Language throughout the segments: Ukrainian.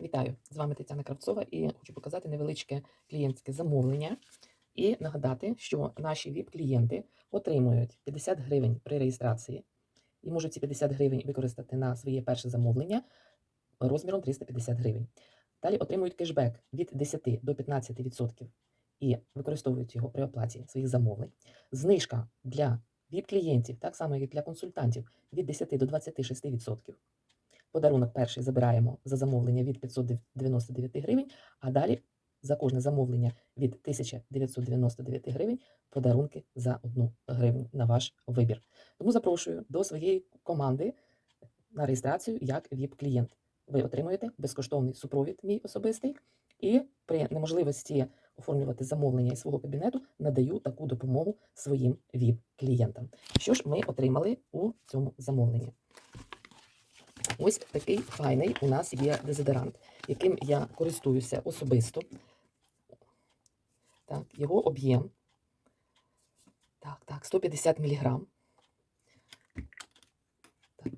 Вітаю! З вами Тетяна Кравцова і хочу показати невеличке клієнтське замовлення і нагадати, що наші ВІП-клієнти отримують 50 гривень при реєстрації і можуть ці 50 гривень використати на своє перше замовлення розміром 350 гривень. Далі отримують кешбек від 10 до 15% і використовують його при оплаті своїх замовлень. Знижка для ВІП-клієнтів, так само як і для консультантів, від 10 до 26%. Подарунок перший забираємо за замовлення від 599 гривень, а далі за кожне замовлення від 1999 гривень подарунки за 1 гривню на ваш вибір. Тому запрошую до своєї команди на реєстрацію як ВІП-клієнт. Ви отримуєте безкоштовний супровід мій особистий, і при неможливості оформлювати замовлення із свого кабінету надаю таку допомогу своїм ВІП-клієнтам. Що ж ми отримали у цьому замовленні? Ось такий файний у нас є дезодорант, яким я користуюся особисто. Так, його об'єм. Так, так, 150 мг. Так.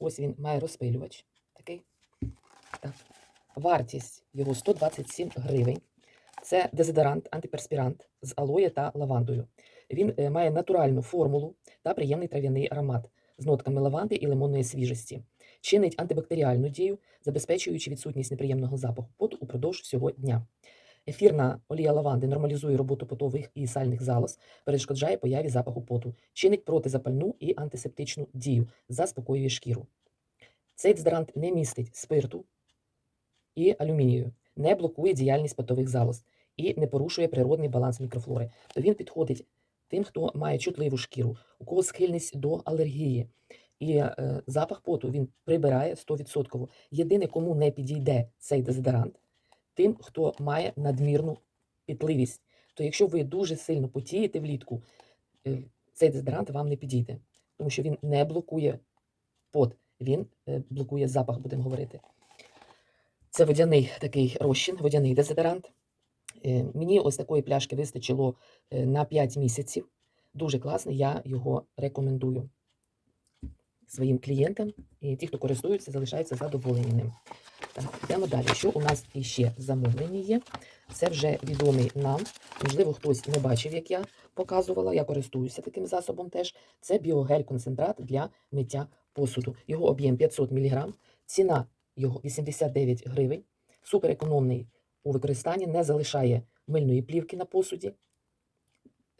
Ось він має розпилювач. Такий. Так. Вартість його 127 гривень. Це дезодорант, антиперспірант з алоє та лавандою. Він е, має натуральну формулу та приємний трав'яний аромат з нотками лаванди і лимонної свіжості. Чинить антибактеріальну дію, забезпечуючи відсутність неприємного запаху поту упродовж всього дня. Ефірна олія лаванди нормалізує роботу потових і сальних залоз, перешкоджає появі запаху поту, чинить протизапальну і антисептичну дію, заспокоює шкіру. Цей дезодорант не містить спирту і алюмінію, не блокує діяльність потових залоз і не порушує природний баланс мікрофлори. То він підходить тим, хто має чутливу шкіру, у кого схильність до алергії. І е, запах поту він прибирає 100%. Єдине, кому не підійде цей дезодорант, тим, хто має надмірну пітливість. То якщо ви дуже сильно потієте влітку, е, цей дезодорант вам не підійде, тому що він не блокує пот, він е, блокує запах, будемо говорити. Це водяний такий розчин, водяний дезодорант. Мені ось такої пляшки вистачило на 5 місяців. Дуже класний, я його рекомендую своїм клієнтам. І ті, хто користуються, залишаються задоволені ним. Так, йдемо далі. Що у нас іще замовлення є? Це вже відомий нам. Можливо, хтось не бачив, як я показувала. Я користуюся таким засобом теж. Це біогель-концентрат для миття посуду. Його об'єм 500 мг, ціна його 89 гривень. Суперекономний у використанні, не залишає мильної плівки на посуді.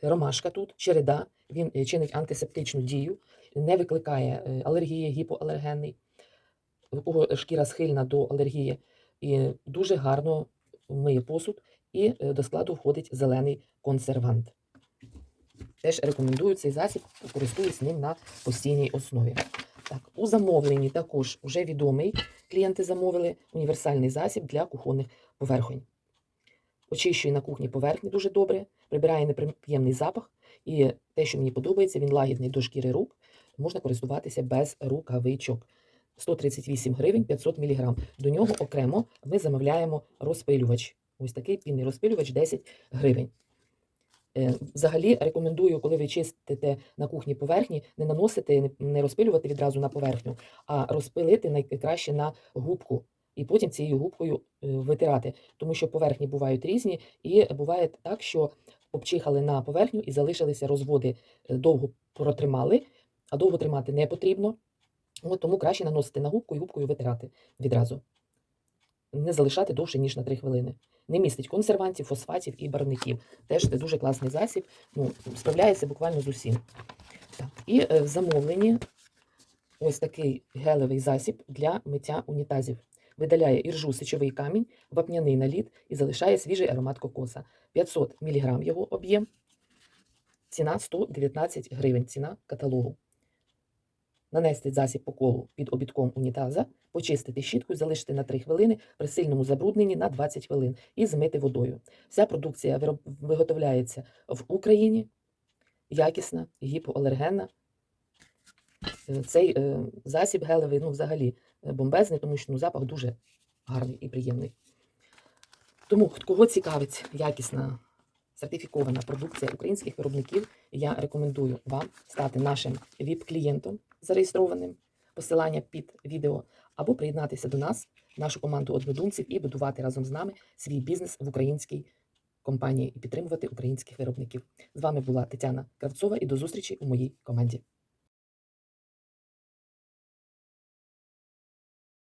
Ромашка тут, череда, він е, чинить антисептичну дію, не викликає е, алергії, гіпоалергенний, у кого шкіра схильна до алергії, і дуже гарно миє посуд, і е, до складу входить зелений консервант. Теж рекомендую цей засіб, користуюсь ним на постійній основі. Так, у замовленні також вже відомий клієнти замовили універсальний засіб для кухонних поверхонь. Очищує на кухні поверхні дуже добре, прибирає неприємний запах. І те, що мені подобається, він лагідний до шкіри рук, можна користуватися без рукавичок. 138 гривень 500 мг. До нього окремо ми замовляємо розпилювач. Ось такий пінний розпилювач 10 гривень. Е, Взагалі рекомендую, коли ви чистите на кухні поверхні, не наносити, не- не розпилювати відразу на поверхню, а розпилити найкраще на губку. І потім цією губкою е, витирати, тому що поверхні бувають різні, і буває так, що обчихали на поверхню і залишилися розводи е, довго протримали, а довго тримати не потрібно. От, тому краще наносити на губку і губкою витирати відразу. Не залишати довше, ніж на 3 хвилини. Не містить консервантів, фосфатів і барвників. Теж це дуже класний засіб, ну, справляється буквально з усім. Так. І е, в замовленні ось такий гелевий засіб для миття унітазів. Видаляє іржу сечовий камінь, вапняний наліт і залишає свіжий аромат кокоса. 500 мг його об'єм. Ціна 119 гривень, ціна каталогу. Нанести засіб по колу під обідком унітаза, почистити щіткою, залишити на 3 хвилини при сильному забрудненні на 20 хвилин і змити водою. Вся продукція виготовляється в Україні, якісна, гіпоалергенна. Е, Цей е, засіб гелевий, ну, взагалі, е, бомбезний, тому що ну, запах дуже гарний і приємний. Тому, кого цікавить якісна сертифікована продукція українських виробників, я рекомендую вам стати нашим ВІП-клієнтом зареєстрованим, посилання під відео, або приєднатися до нас нашу команду однодумців і будувати разом з нами свій бізнес в українській компанії і підтримувати українських виробників. З вами була Тетяна Кравцова і до зустрічі у моїй команді.